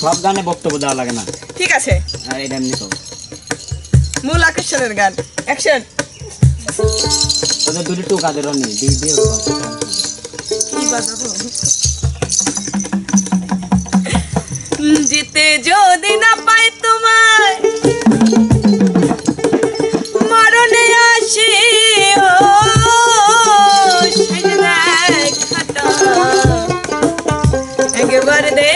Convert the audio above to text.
সব গানে বক্তব্য দেওয়া লাগে না ঠিক আছে মূল আকর্ষণের গান অ্যাকশন দুটো টুক আদের দিয়ে জিতে যদি না வருதே